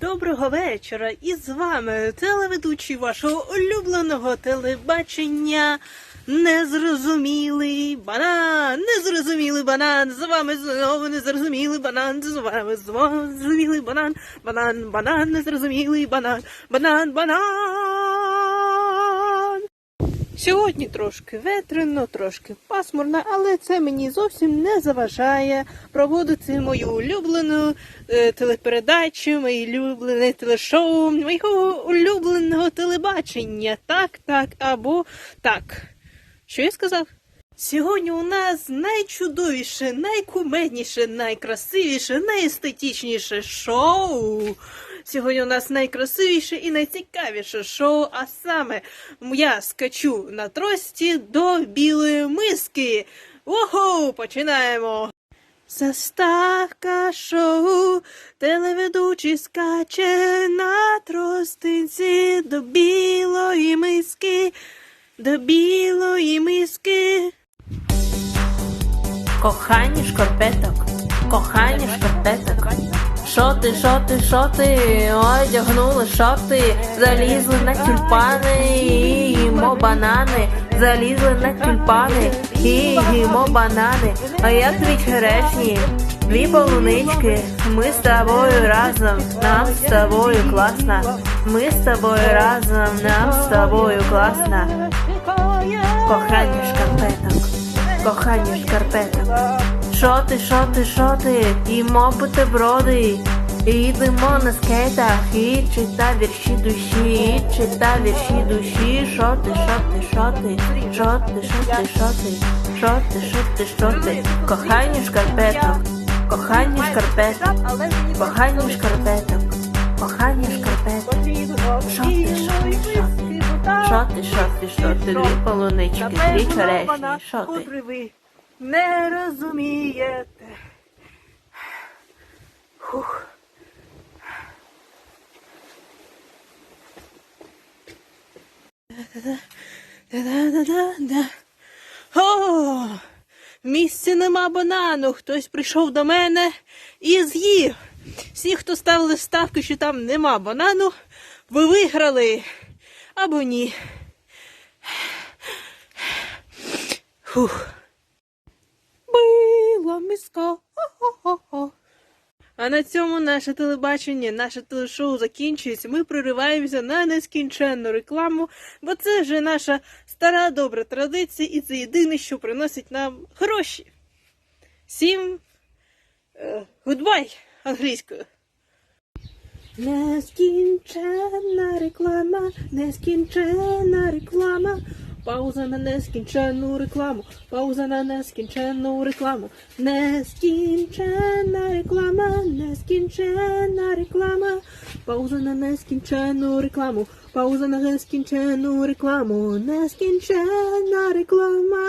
Доброго вечора! І з вами телеведучий вашого улюбленого телебачення. Незрозумілий банан, незрозумілий банан, з вами знову незрозумілий банан, з вами знову незрозумілий банан, банан, банан, незрозумілий банан, банан, банан. Сьогодні трошки ветрено, трошки пасмурно, але це мені зовсім не заважає проводити мою улюблену е, телепередачу, моє улюблене телешоу, моєго улюбленого телебачення. Так, так або так. Що я сказав? Сьогодні у нас найчудовіше, найкумедніше, найкрасивіше, найестетичніше шоу. Сьогодні у нас найкрасивіше і найцікавіше шоу, а саме я скачу на трості до білої миски. Ого, починаємо. Заставка шоу, телеведучий скаче на тростинці до білої миски, до білої миски. Кохання шкарпеток, кохання шкарпеток. Що ти, що ти, що ти, одягнули шорти, залізли на тюльпани і їмо банани, залізли на тюльпани і їмо банани. А як дві черешні, дві полунички, ми з тобою разом, нам з тобою класно, ми з тобою разом, нам з тобою класно. Кохання шкарпеток, кохання шкарпеток. Що ти, що ти, що ти? Їмо бутерброди. І йдемо на скейтах, і чита вірші душі, і чита вірші душі. Що ти, що ти, що ти? Що ти, що ти, що ти? Що ти, що ти, що ти? Кохання шкарпеток, кохання шкарпеток, кохання шкарпеток, кохання шкарпеток. Що ти, що ти, що ти? Що ти, що ти, що ти? Дві полунички, дві черешні, що ти? Не розумієте. Хух. Да-да-да-да-да. О, в місці нема банану. Хтось прийшов до мене і з'їв. Всі, хто ставили ставки, що там нема банану, ви виграли. Або ні. Фух. Била. Хо-хо-хо. А на цьому наше телебачення, наше телешоу закінчується. Ми прориваємося на нескінченну рекламу, бо це вже наша стара добра традиція, і це єдине, що приносить нам гроші. Всім е, гудбай англійською. Нескінченна реклама, нескінченна реклама. Пауза на нескінченну рекламу, пауза на нескінченну рекламу. Нескінченна реклама, нескінченна реклама. Пауза на нескінченну рекламу, пауза на нескінченну рекламу, нескінченна реклама.